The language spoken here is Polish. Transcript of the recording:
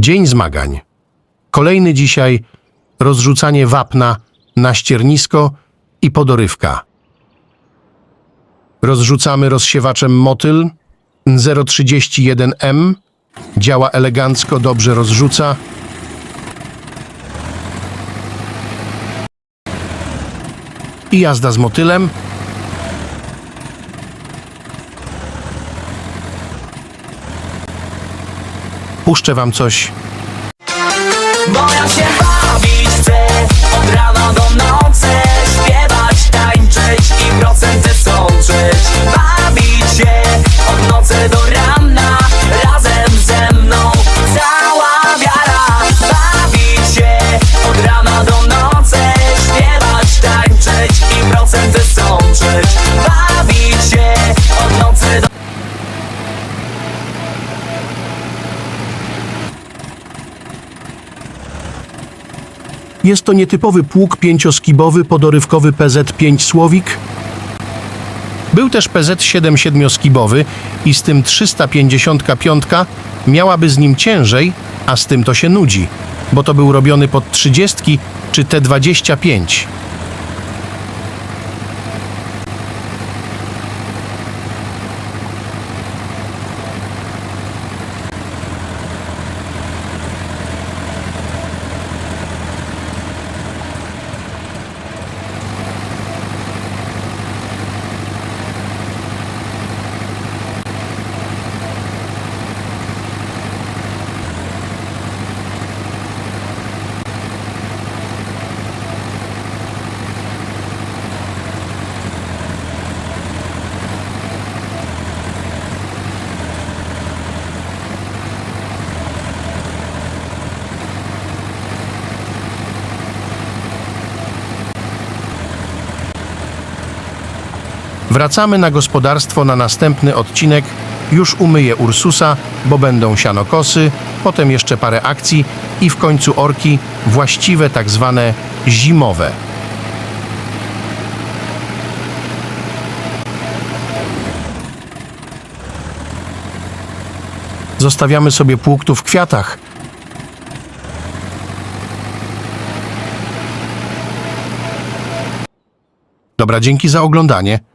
Dzień zmagań. Kolejny dzisiaj rozrzucanie wapna na ściernisko i podorywka. Rozrzucamy rozsiewaczem motyl 031M. Działa elegancko, dobrze rozrzuca. I jazda z motylem. Puszczę wam coś Jest to nietypowy pług pięcioskibowy podorywkowy PZ-5 Słowik. Był też PZ-7 siedmioskibowy i z tym 355 miałaby z nim ciężej, a z tym to się nudzi, bo to był robiony pod 30 czy T25. Wracamy na gospodarstwo na następny odcinek. Już umyję Ursusa, bo będą sianokosy, potem jeszcze parę akcji i w końcu orki, właściwe tak zwane zimowe. Zostawiamy sobie pług w kwiatach. Dobra, dzięki za oglądanie.